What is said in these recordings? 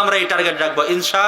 আমরা এই টার্গেট রাখব ইনশা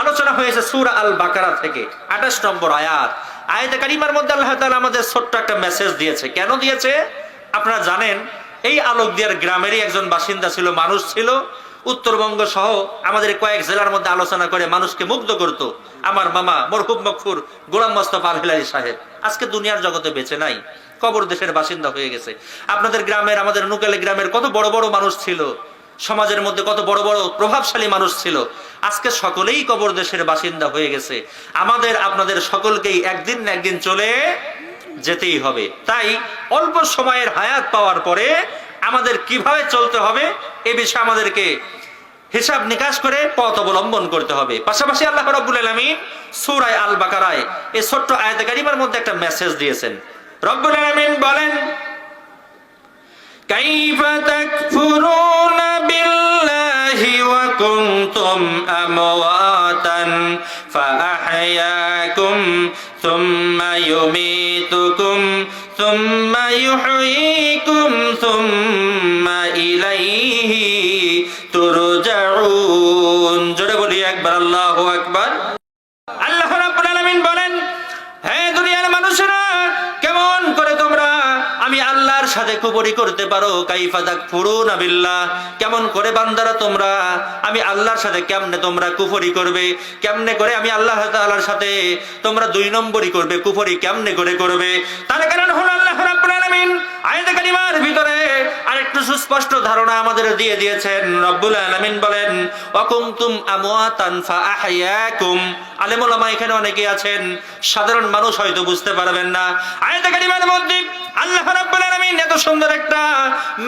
আলোচনা হয়েছে সুর আল বাকারা থেকে, আঠাশ নম্বর আয়াত। আয়াতে কারিমার মধ্যে আল্লাহ তাআলা আমাদের ছোট্ট একটা মেসেজ দিয়েছে। কেন দিয়েছে? আপনারা জানেন, এই আলোক দিয়ার গ্রামেরই একজন বাসিন্দা ছিল, মানুষ ছিল। উত্তরবঙ্গ সহ আমাদের কয়েক জেলার মধ্যে আলোচনা করে মানুষকে মুগ্ধ করত। আমার মামা মরহুব মকফুর গোলাম মোস্তফা আল হিলালি সাহেব, আজকে দুনিয়ার জগতে বেঁচে নাই, কবর দেশের বাসিন্দা হয়ে গেছে। আপনাদের গ্রামের, আমাদের নুকালে গ্রামের কত বড় বড় মানুষ ছিল। সমাজের মধ্যে কত বড় বড় প্রভাবশালী মানুষ ছিল। আজকে সকলেই কবর দেশের বাসিন্দা হয়ে গেছে। আমাদের, আপনাদের সকলকেই একদিন না একদিন চলে যেতেই হবে। তাই অল্প সময়ের হায়াত পাওয়ার পরে আমাদের কীভাবে চলতে হবে এ বিষয়ে আমাদেরকে হিসাব নিকাশ করে পথ অবলম্বন করতে হবে। পাশাপাশি আল্লাহ রব্বুল আলমিন সুরায় আল বাকারায় এই ছোট্ট আয়াতকারিমার মধ্যে একটা মেসেজ দিয়েছেন। রব্বুল আলমিন বলেন কাইফা ثم يميتكم ثم يحييكم ثم إليه ترجعون جرب لي أكبر الله أكبر সাথে কুবরি করতে পারো, কাইফা তাকফুরুনা নাবিল্লা কেমন করে বান্দারা তোমরা? আমি আল্লাহর সাথে কেমনে তোমরা কুফরি করবে? কেমনে করে আমি আল্লাহ তাআলার সাথে তোমরা দুই নম্বরই করবে, কুফরি কেমনে করে করবে? তার কারণ হলো আলামিন আয়াতে কারিমার ভিতরে আরেকটু সুস্পষ্ট ধারণা আমাদের দিয়ে দিয়েছেন। রব্বুল আলামিন বলেন ওয়াকুমতুম আমওয়াতান আলেম ওলামা এখানে আছেন, সাধারণ মানুষ হয়তো বুঝতে পারবেন না। কারিমার মধ্যে আল্লাহ রাব্বুল আলামিন এত সুন্দর একটা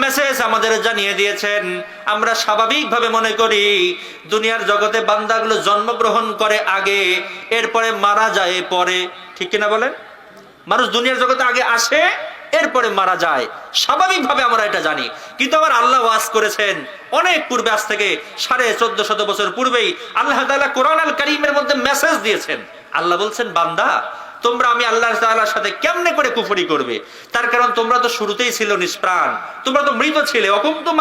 মেসেজ আমাদের জানিয়ে দিয়েছেন। আমরা স্বাভাবিকভাবে মনে করি, দুনিয়ার জগতে বান্দাগুলো জন্মগ্রহণ করে আগে, এরপরে মারা যায়, পরে। ঠিক কিনা বলেন? মানুষ দুনিয়ার জগতে আগে আসে এরপরে মারা যায়। স্বাভাবিকভাবে আমরা এটা জানি। কিন্তু আমার আল্লাহ ওয়াজ করেছেন। অনেক পূর্বে, আজ থেকে সাড়ে চোদ্দ শত বছর পূর্বেই আল্লাহ তাআলা কোরআন আল করিমের মধ্যে মেসেজ দিয়েছেন। আল্লাহ বলছেন, বান্দা, তোমরা আমি আল্লাহ তাআলার সাথে কেমনে করে কুফরি করবে? তার কারণ তোমরা তো শুরুতেই ছিল নিষ্প্রাণ। তোমরা তো মৃত ছিলে। অকুম তো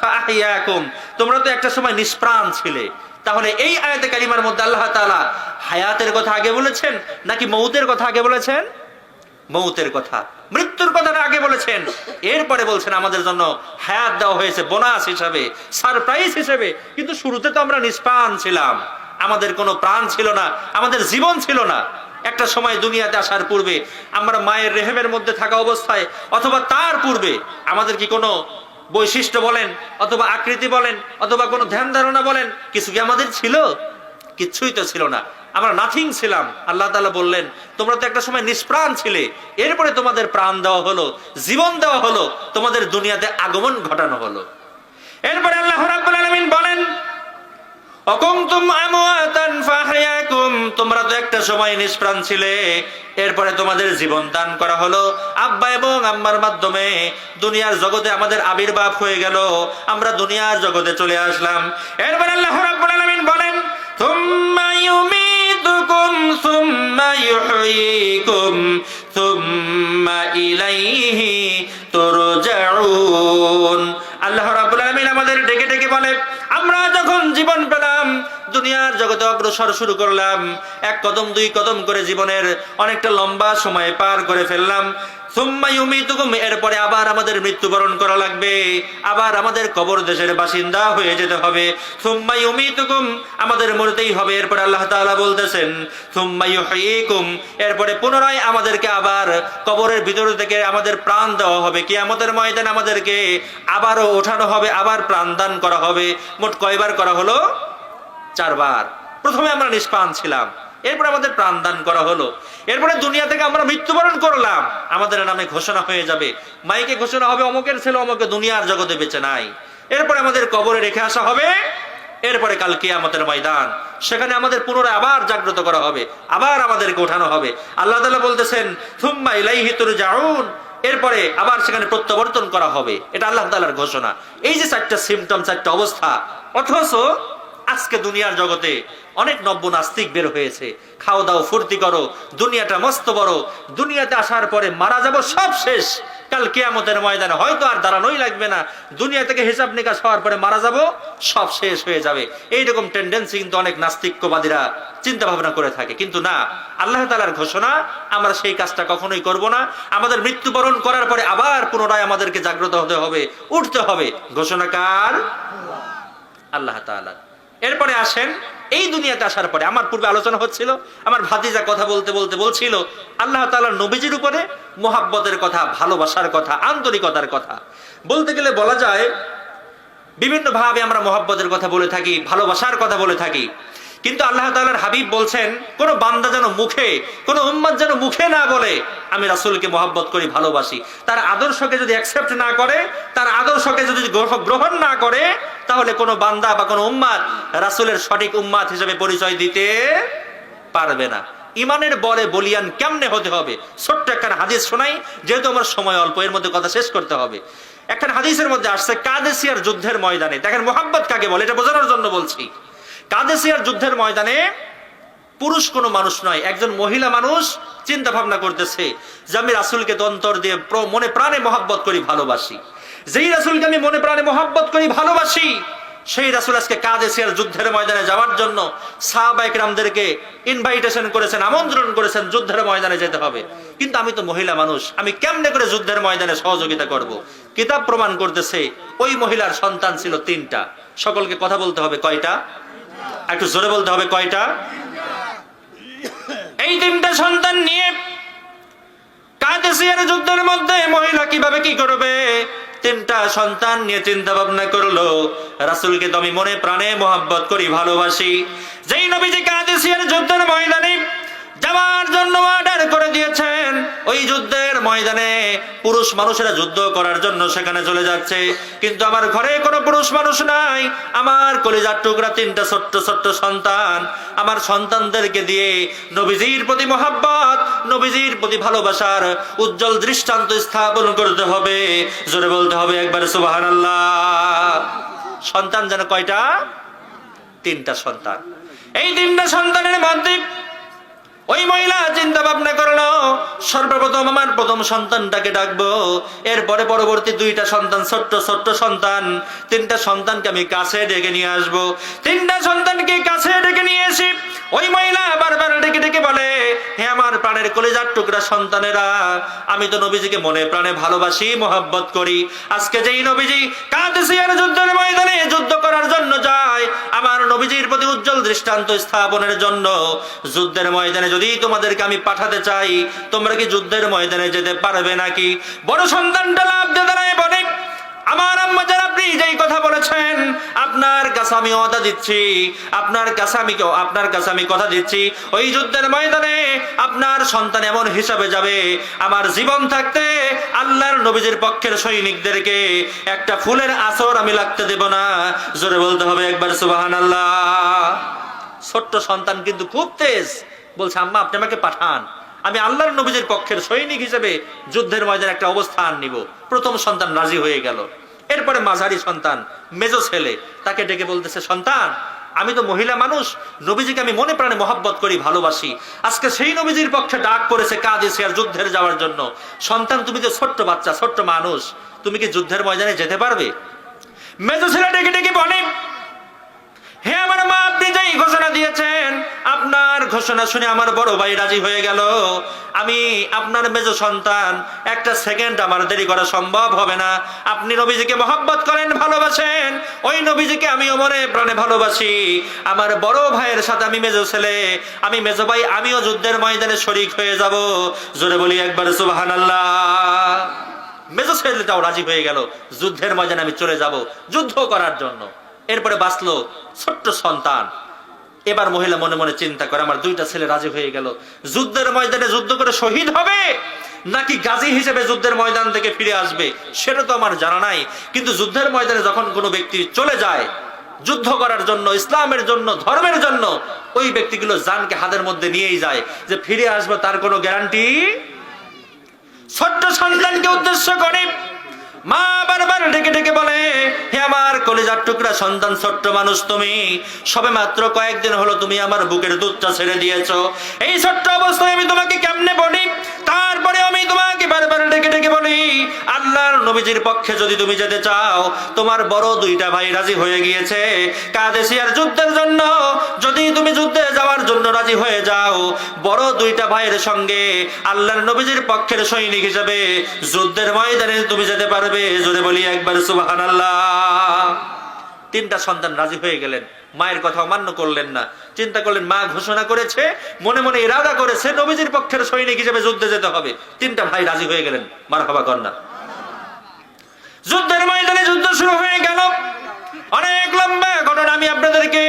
ফাহিয়াকুম তোমরা তো একটা সময় নিষ্প্রাণ ছিলে। তাহলে এই আয়াতে কারিমার মধ্যে আল্লাহ তাআলা হায়াতের কথা আগে বলেছেন নাকি মৌতের কথা আগে বলেছেন? মৌতের কথা। মৃত্যুর কথাটা আগে বলেছেন। এরপরে বলছেন, আমাদের জন্য হায়াত দেওয়া হয়েছে, বোনাস হিসাবে, সারপ্রাইজ হিসেবে। কিন্তু শুরুতে তো আমরা নিষ্প্রাণ ছিলাম। আমাদের কোনো প্রাণ ছিল না, আমাদের জীবন ছিল না। একটা সময় দুনিয়াতে আসার পূর্বে আমরা মায়ের রেহেমের মধ্যে থাকা অবস্থায় অথবা তার পূর্বে আমাদের কি কোনো বৈশিষ্ট্য বলেন, অথবা আকৃতি বলেন, অথবা কোনো ধ্যান ধারণা বলেন, কিছু কি আমাদের ছিল? কিচ্ছুই তো ছিল না। আমরা নাথিং ছিলাম। আল্লাহ তাআলা বললেন, তোমরা তো একটা সময় নিষ্প্রাণ ছিলে। এরপরে তোমাদের প্রাণ দেওয়া হলো, জীবন দেওয়া হলো, তোমাদের দুনিয়াতে আগমন ঘটানো হলো। এরপরে আল্লাহ বলেন তোমরা তো একটা সময় নিষ্প্রাণ ছিলে। এরপরে তোমাদের জীবন দান করা হলো। আব্বা এবং আম্মার মাধ্যমে দুনিয়ার জগতে আমাদের আবির্ভাব হয়ে গেল। আমরা দুনিয়ার জগতে চলে আসলাম। এরপরে আল্লাহ রাব্বুল আলামিন বলেন, থুম্মা ইউমিতুকুম থুম্মা ইউহয়িকুম থুম্মা ইলাইহি তুরজাউন আল্লাহ রাব্বুল আলামিন আমাদের ডেকে ডেকে বলে, আমরা যখন জীবন পেলাম, দুনিয়ার জগতে অগ্রসর শুরু করলাম, এক কদম দুই কদম করে জীবনের অনেকটা লম্বা সময় পার করে ফেললাম এরপরে আবার আমাদের মৃত্যুবরণ করা লাগবে। আবার আমাদের কবর দেশের বাসিন্দা হয়ে যেতে হবে। সুম্মা ইউমিতুকুম, আমাদের মরতেই হবে, এরপরে আল্লাহ তাআলা বলতেছেন, সুম্মা ইউহয়িকুম এরপরে পুনরায় আমাদেরকে আবার কবরের ভিতর থেকে আমাদের প্রাণ দেওয়া হবে। কিয়ামতের ময়দানে আমাদেরকে আবারও ওঠানো হবে, আবার প্রাণ দান করা হবে। মোট কয়বার করা হলো? চারবার। প্রথমে আমরা নিষ্পান ছিলাম। এরপর আমাদের প্রাণ দান করা হলো। এরপরে দুনিয়া থেকে আমরা মৃত্যুবরণ করলাম। আমাদের নামে ঘোষণা হয়ে যাবে। মাইকে ঘোষণা হবে, অমুকের ছেলে অমুকে দুনিয়ার জগতে বেঁচে নাই। এরপরে আমাদের কবরে রেখে আসা হবে। এরপরে কালকে আমাদের ময়দান। সেখানে আমাদের পুনরায় আবার জাগ্রত করা হবে। আবার আমাদেরকে ওঠানো হবে। আল্লাহ তাআলা বলতেছেন থুম্মা ইলাইহি তুরজাউন। এরপরে আবার সেখানে প্রত্যাবর্তন করা হবে। এটা আল্লাহ তাআলার ঘোষণা। এই যে চারটা সিমটম চারটা অবস্থা, অথচ আজকে দুনিয়ার জগতে অনেক নব্য নাস্তিক বের হয়েছে। খাও দাও, ফুর্তি করো, দুনিয়াটা মস্ত বড়। দুনিয়াতে আসার পরে মারা যাব সব শেষ। কাল কেয়ামতের ময়দানে হয়তো আর দাঁড়ানোই লাগবে না। দুনিয়া থেকে হিসাব নিকাশ হওয়ার পরে মারা যাব, সব শেষ হয়ে যাবে। এইরকম টেন্ডেন্সি কিন্তু অনেক নাস্তিক্যবাদীরা চিন্তা ভাবনা করে থাকে। কিন্তু না, আল্লাহ তালার ঘোষণা, আমরা সেই কাজটা কখনোই করব না। আমাদের মৃত্যুবরণ করার পরে আবার পুনরায় আমাদেরকে জাগ্রত হতে হবে, উঠতে হবে। ঘোষণা কার আল্লাহ তাআলা। এরপরে আসেন, এই দুনিয়াতে আসার পরে আমার পূর্বে আলোচনা হচ্ছিল, আমার ভাতিজা কথা বলতে বলতে বলছিল, আল্লাহ তালা নবীজির উপরে মোহাব্বতের কথা, ভালোবাসার কথা, আন্তরিকতার কথা। বলতে গেলে বলা যায় বিভিন্নভাবে আমরা মোহাব্বতের কথা বলে থাকি, ভালোবাসার কথা বলে থাকি। কিন্তু আল্লাহ তাআলার হাবিব বলছেন, কোন বান্দা যেন মুখে, কোন উম্মাদ যেন মুখে না বলে, আমি রাসূলকে মোহাব্বত করি, ভালোবাসি। তার আদর্শকে যদি অ্যাকসেপ্ট না করে, তার আদর্শকে যদি গ্রহ- গ্রহণ না করে, তাহলে কোনো বান্দা বা কোনো উম্মাদ রাসূলের সঠিক উম্মাদ হিসেবে পরিচয় দিতে পারবে না। ইমানের বলে বলিয়ান কেমনে হতে হবে? ছোট্ট একটা হাদিস শোনাই, যেহেতু আমার সময় অল্প, এর মধ্যে কথা শেষ করতে হবে। একটা হাদিসের মধ্যে আসছে, কাদেসিয়ার যুদ্ধের ময়দানে। দেখেন মোহাম্মদ কাকে বলে? এটা বোঝানোর জন্য বলছি। কাদেসিয়ার যুদ্ধের ময়দানে পুরুষ কোনো মানুষ নয়, একজন মহিলা মানুষ চিন্তা ভাবনা করতেছে, যে আমি রাসুলকে দন্তর দিয়ে মনে প্রাণে মহাব্বত করি, ভালোবাসি। যেই রাসুলকে আমি মনে প্রাণে মহাব্বত করি, ভালোবাসি, সেই রাসুল আজকে কাদেসিয়ার যুদ্ধের ময়দানে যাওয়ার জন্য সাহাবাইক রামদেরকে ইনভাইটেশন করেছেন, আমন্ত্রণ করেছেন, যুদ্ধের ময়দানে যেতে হবে। কিন্তু আমি তো মহিলা মানুষ, আমি কেমনে করে যুদ্ধের ময়দানে সহযোগিতা করব। কিতাব প্রমাণ করতেছে, ওই মহিলার সন্তান ছিল তিনটা। সকলকে কথা বলতে হবে, কয়টা? একটু জোরে বলতে হবে কয়টা? এই তিনটা সন্তান নিয়ে কাদেসিয়ার যুদ্ধের মধ্যে মহিলা কীভাবে কি করবে? তিনটা সন্তান নিয়ে চিন্তা ভাবনা করল। রাসুলকে তো আমি মনে প্রাণে মোহাব্বত করি, ভালোবাসি। যেই নবীজি কাদেসিয়ার ময়দানে পুরুষ মানুষেরা যুদ্ধ করার জন্য সেখানে চলে যাচ্ছে। কিন্তু আমার ঘরে কোনো পুরুষ মানুষ নাই। আমার কলিজার টুকরা তিনটা ছোট্ট ছোট্ট সন্তান। আমার সন্তানদেরকে দিয়ে নবীজির প্রতি মহাব্বত, নবীজির প্রতি ভালোবাসার উজ্জ্বল দৃষ্টান্ত স্থাপন করতে হবে। জোরে বলতে হবে একবার সুবাহান সন্তান যেন কয়টা? তিনটা সন্তান। এই তিনটা সন্তানের মধ্যে ওই মহিলা চিন্তা ভাবনা করল সর্বপ্রথম আমার প্রথম সন্তানটাকে ডাকবো। এরপরে পরবর্তী দুইটা সন্তান, ছোট্ট ছোট্ট সন্তান। তিনটা সন্তানকে আমি কাছে ডেকে নিয়ে আসব। তিনটা সন্তানকে কাছে ডেকে নিয়ে এসে ওই মহিলা বারবার ডেকে ডেকে বলে, হে আমার প্রাণের কলেজার টুকরা সন্তানেরা, আমি তো নবীজিকে মনে প্রাণে ভালোবাসি, মোহাব্বত করি। আজকে যেই নবীজি কাদেসিয়ার যুদ্ধের ময়দানে যুদ্ধ করার জন্য যায়, আমার নবীজির প্রতি উজ্জ্বল দৃষ্টান্ত স্থাপনের জন্য যুদ্ধের ময়দানে যদি তোমাদেরকে আমি পাঠাতে চাই, তোমরা কি যুদ্ধের ময়দানে যেতে পারবে নাকি? বড় সন্তানটা লাভ দিয়ে দাঁড়ায় বলে আমার আম্মা যারা আপনি যেই কথা বলেছেন, আপনার কাছে আমি কথা দিচ্ছি, আপনার কাছে আমি আপনার কাছে আমি কথা দিচ্ছি, ওই যুদ্ধের ময়দানে আপনার সন্তান এমন হিসাবে যাবে, আমার জীবন থাকতে আল্লাহর নবীজির পক্ষের সৈনিকদেরকে একটা ফুলের আসর আমি লাগতে দেব না। জোরে বলতে হবে একবার সুবাহান আল্লাহ ছোট্ট সন্তান কিন্তু খুব তেজ। বলছে, আম্মা, আপনি আমাকে পাঠান। আমি আল্লাহর নবীজির পক্ষের সৈনিক হিসেবে যুদ্ধের ময়দানে একটা অবস্থান নিব। প্রথম সন্তান রাজি হয়ে গেল। এরপরে মাঝারি সন্তান, মেজো ছেলে, তাকে ডেকে বলতেছে, সন্তান, আমি তো মহিলা মানুষ, নবীজিকে আমি মনে প্রাণে মহাব্বত করি, ভালোবাসি। আজকে সেই নবীজির পক্ষে ডাক পড়েছে কাদেসিয়ার যুদ্ধের যাওয়ার জন্য। সন্তান, তুমি তো ছোট্ট বাচ্চা, ছোট্ট মানুষ, তুমি কি যুদ্ধের ময়দানে যেতে পারবে? মেজো ছেলে ডেকে ডেকে বলে হে আমার মা, আপনি যেই ঘোষণা দিয়েছেন, আপনার ঘোষণা শুনে আমার বড় ভাই রাজি হয়ে গেল। আমি আপনার মেজ সন্তান, একটা সেকেন্ড আমার দেরি করা সম্ভব হবে না। আপনি নবীজিকে মহব্বত করেন, ভালোবাসেন। ওই নবীজিকে আমি মনে প্রাণে ভালোবাসি। আমার বড় ভাইয়ের সাথে আমি মেজ ছেলে, আমি মেজ ভাই, আমিও যুদ্ধের ময়দানে শরিক হয়ে যাব। জোরে বলি একবার সুবাহান আল্লাহ মেজো ছেলেটাও রাজি হয়ে গেল। যুদ্ধের ময়দানে আমি চলে যাব, যুদ্ধ করার জন্য। এরপরে বাঁচলো ছোট্ট সন্তান। এবার মহিলা মনে মনে চিন্তা করে, আমার দুইটা ছেলে রাজি হয়ে গেল। যুদ্ধের ময়দানে যুদ্ধ করে শহীদ হবে? নাকি গাজী হিসেবে যুদ্ধের ময়দান থেকে ফিরে আসবে? সেটা তো আমার জানা নাই। কিন্তু যুদ্ধের ময়দানে যখন কোনো ব্যক্তি চলে যায়, যুদ্ধ করার জন্য, ইসলামের জন্য, ধর্মের জন্য, ওই ব্যক্তিগুলো জানকে হাতের মধ্যে নিয়েই যায় যে ফিরে আসবে তার কোনো গ্যারান্টি? ছোট্ট সন্তানকে উদ্দেশ্য করে মা বারবার ডেকে ডেকে বলে, হে আমার কলেজার টুকরা সন্তান, ছোট্ট মানুষ তুমি, সবে মাত্র কয়েকদিন হলো তুমি আমার বুকের দুধটা ছেড়ে দিয়েছ। এই ছোট্ট অবস্থায় আমি তোমাকে কেমনে বলি? তারপরে আমি তোমাকে বারবার ডেকে ডেকে বলি, আল্লাহর নবীজির পক্ষে যদি তুমি যেতে চাও, তোমার বড় দুইটা ভাই রাজি হয়ে গিয়েছে। কাদেশিয়ার যুদ্ধের জন্য, যদি তুমি যুদ্ধে যাওয়ার জন্য রাজি হয়ে যাও, বড় দুইটা ভাইয়ের সঙ্গে আল্লাহর নবীজির পক্ষের সৈনিক হিসেবে যুদ্ধের ময়দানে তুমি যেতে পারবে। জোরে বলি একবার সুবহানাল্লাহ। তিনটা সন্তান রাজি হয়ে গেলেন। মায়ের কথা অমান্য করলেন না। চিন্তা করলেন, মা ঘোষণা করেছে, মনে মনে ইরাদা করেছে, নবীজির পক্ষের সৈনিক হিসেবে যুদ্ধে যেতে হবে। তিনটা ভাই রাজি হয়ে গেলেন মার হবা কন্যা। যুদ্ধের ময়দানে যুদ্ধ শুরু হয়ে গেল। অনেক লম্বা ঘটনা আমি আপনাদেরকে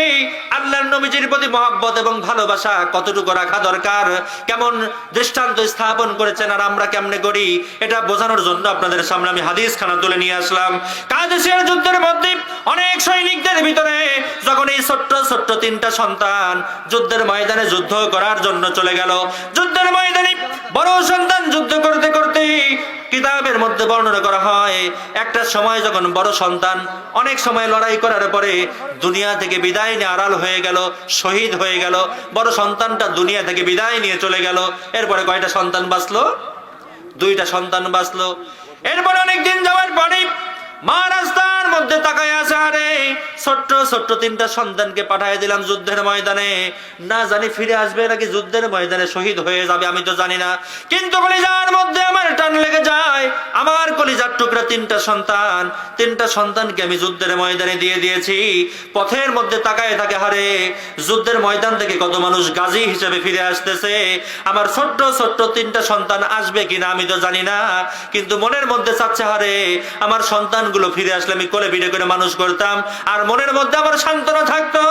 নবীজির প্রতি মহাব্বত এবং ভালোবাসা কতটুকু রাখা দরকার? কেমন দৃষ্টান্ত স্থাপন করেছেন আর আমরা কেমনে করি? এটা বোঝানোর জন্য আপনাদের সামনে আমি হাদিস খানা তুলে নিয়ে আসলাম। কাদেশিয়ার যুদ্ধের মধ্যে অনেক সৈনিকদের ভিতরে যখন এই ছোট্ট ছোট্ট তিনটা সন্তান যুদ্ধের ময়দানে যুদ্ধ করার জন্য চলে গেল, যুদ্ধের ময়দানে বড় সন্তান যুদ্ধ করতে করতে মধ্যে বর্ণনা করা হয়, একটা সময় যখন বড় সন্তান, অনেক সময় লড়াই করার পরে দুনিয়া থেকে বিদায় নিয়ে আড়াল হয়ে গেল, শহীদ হয়ে গেল, বড় সন্তানটা দুনিয়া থেকে বিদায় নিয়ে চলে গেল। এরপরে কয়টা সন্তান বাঁচলো? দুইটা সন্তান বাঁচলো। এরপরে অনেকদিন যাওয়ার পরে মা রাস্তার মধ্যে তাকায় আছে, আরে ছোট্ট ছোট্ট তিনটা সন্তানকে পাঠিয়ে দিলাম যুদ্ধের ময়দানে। না জানি ফিরে আসবে নাকি যুদ্ধের ময়দানে শহীদ হয়ে যাবে, আমি তো জানি না। কিন্তু কলিজার মধ্যে আমার টান লেগে যায়। আমার কলিজার টুকরা তিনটা সন্তান, তিনটা সন্তানকে আমি যুদ্ধের ময়দানে দিয়ে দিয়েছি। পথের মধ্যে তাকায় থাকে হারে যুদ্ধের ময়দান থেকে কত মানুষ গাজী হিসেবে ফিরে আসতেছে। আমার ছোট্ট ছোট্ট তিনটা সন্তান আসবে কিনা আমি তো জানি না। কিন্তু মনের মধ্যে চাচ্ছে হারে আমার সন্তানগুলো ফিরে আসলে আমি কোলে পিঠে করে মানুষ করতাম। আর মনের মধ্যে আমার সান্ত্বনা থাকতো,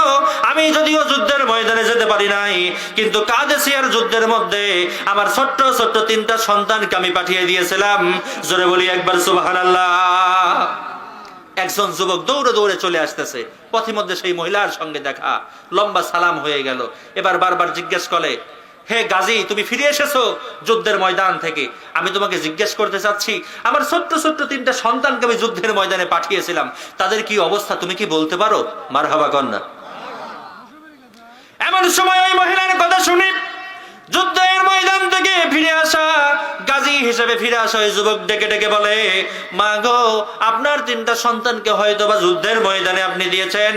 আমি যদিও যুদ্ধের ময়দানে যেতে পারি নাই, কিন্তু কাদেশিয়ার যুদ্ধের মধ্যে আমার ছোট্ট ছোট্ট তিনটা সন্তানকে আমি পাঠিয়ে দিয়েছিলাম। জোরে বলি একবার, সুবহানাল্লাহ। একজন যুবক দৌড়ে দৌড়ে চলে আসতেছে। পথিমধ্যে সেই মহিলার সঙ্গে দেখা, লম্বা সালাম হয়ে গেল। এবার বারবার জিজ্ঞেস করে হে গাজী, তুমি ফিরে এসেছ যুদ্ধের ময়দান থেকে। আমি তোমাকে জিজ্ঞেস করতে চাচ্ছি, আমার ছোট্ট ছোট্ট তিনটা সন্তানকে আমি যুদ্ধের ময়দানে পাঠিয়েছিলাম। তাদের কি অবস্থা তুমি কি বলতে পারো? মার হাবা কন্যা। এমন সময় ওই মহিলার কথা শুনি যুদ্ধের ময়দান থেকে ফিরে আসা গাজী হিসেবে ফিরে আসা ওই যুবক ডেকে ডেকে বলে, মা গো, আপনার তিনটা সন্তানকে হয়তো বা যুদ্ধের ময়দানে আপনি দিয়েছেন,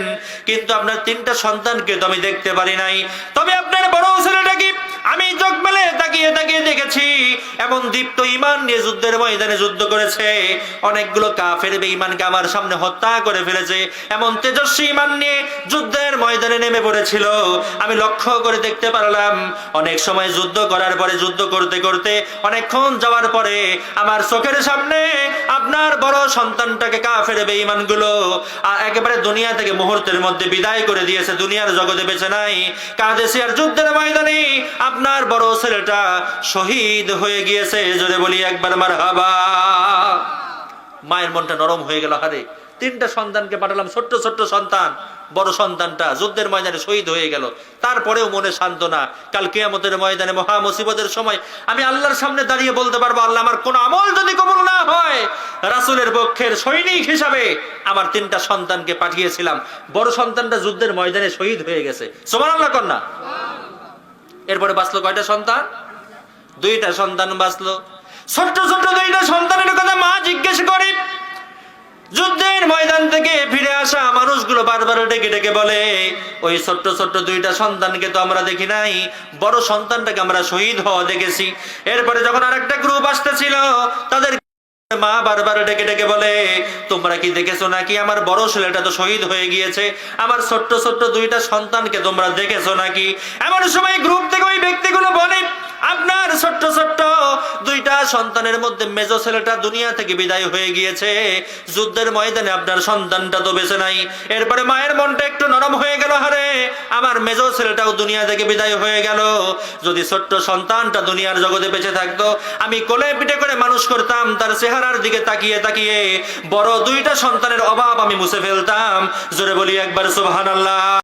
কিন্তু আপনার তিনটা সন্তানকে তো আমি দেখতে পারি নাই। তবে আপনার বড় ছেলেটা কি আমি চোখ মেলে তাকিয়ে তাকিয়ে দেখেছি, এমন দীপ্ত ইমান নিয়ে যুদ্ধের ময়দানে যুদ্ধ করেছে। অনেকগুলো কাফের বেঈমানকে আমার সামনে হত্যা করে ফেলেছে। এমন তেজস্বী ইমান নিয়ে যুদ্ধের ময়দানে নেমে পড়েছিল। আমি লক্ষ্য করে দেখতে পারলাম, অনেক সময় যুদ্ধ করার পরে, যুদ্ধ করতে করতে, অনেকক্ষণ যাওয়ার পরে, আমার চোখের সামনে আপনার বড় সন্তানটাকে কাফের বেঈমানগুলো একেবারে দুনিয়া থেকে মুহূর্তের মধ্যে বিদায় করে দিয়েছে। দুনিয়ার জগতে বেছে নাই কাদেশিয়ার যুদ্ধের ময়দানে আপনার বড় ছেলেটা শহীদ হয়ে গিয়েছে। জোরে বলি একবার মার হাবা মায়ের মনটা নরম হয়ে গেল, হারে। তিনটা সন্তানকে পাঠালাম, ছোট্ট ছোট্ট সন্তান, বড় সন্তানটা। যুদ্ধের ময়দানে শহীদ হয়ে গেল। তারপরেও মনে শান্তনা কাল কেয়ামতের ময়দানে মহা মুসিবতের সময় আমি আল্লাহর সামনে দাঁড়িয়ে বলতে পারব, আল্লাহ আমার কোন আমল যদি কবুল না হয়, রাসুলের পক্ষের সৈনিক হিসাবে আমার তিনটা সন্তানকে পাঠিয়েছিলাম। বড় সন্তানটা যুদ্ধের ময়দানে শহীদ হয়ে গেছে। সোমান আল্লাহ কন্যা এরপরে বাঁচলো কয়টা সন্তান? দুইটা সন্তান বাঁচলো। ছোট্ট ছোট্ট দুইটা সন্তানের কথা মা জিজ্ঞেস করি। যুদ্ধের ময়দান থেকে ফিরে আসা মানুষগুলো বারবার ডেকে ডেকে বলে, ওই ছোট্ট ছোট্ট দুইটা সন্তানকে তো আমরা দেখি নাই, বড় সন্তানটাকে আমরা শহীদ হওয়া দেখেছি। এরপরে যখন আরেকটা গ্রুপ আসতেছিল, তাদের মা বারবার ডেকে ডেকে বলে, তোমরা কি দেখেছ নাকি আমার বড় ছেলেটা তো শহীদ হয়ে গিয়েছে? আমার ছোট্ট ছোট্ট দুইটা সন্তানকে তোমরা দেখেছ নাকি? এমন সময় গ্রুপ থেকে ওই ব্যক্তিগুলো বলে আপনার ছোট্ট ছোট্ট দুইটা সন্তানের মধ্যে মেজো ছেলেটা দুনিয়া থেকে বিদায় হয়ে গিয়েছে। যুদ্ধের ময়দানে আপনার সন্তানটা তো বেঁচে নাই। এরপরে মায়ের মনটা একটু নরম হয়ে গেল, হারে। আমার মেজো ছেলেটাও দুনিয়া থেকে বিদায় হয়ে গেল। যদি ছোট্ট সন্তানটা দুনিয়ার জগতে বেঁচে থাকতো, আমি কোলে পিঠে করে মানুষ করতাম, তার চেহারার দিকে তাকিয়ে তাকিয়ে বড় দুইটা সন্তানের অভাব আমি মুছে ফেলতাম। জোরে বলি একবার সুবহানাল্লাহ।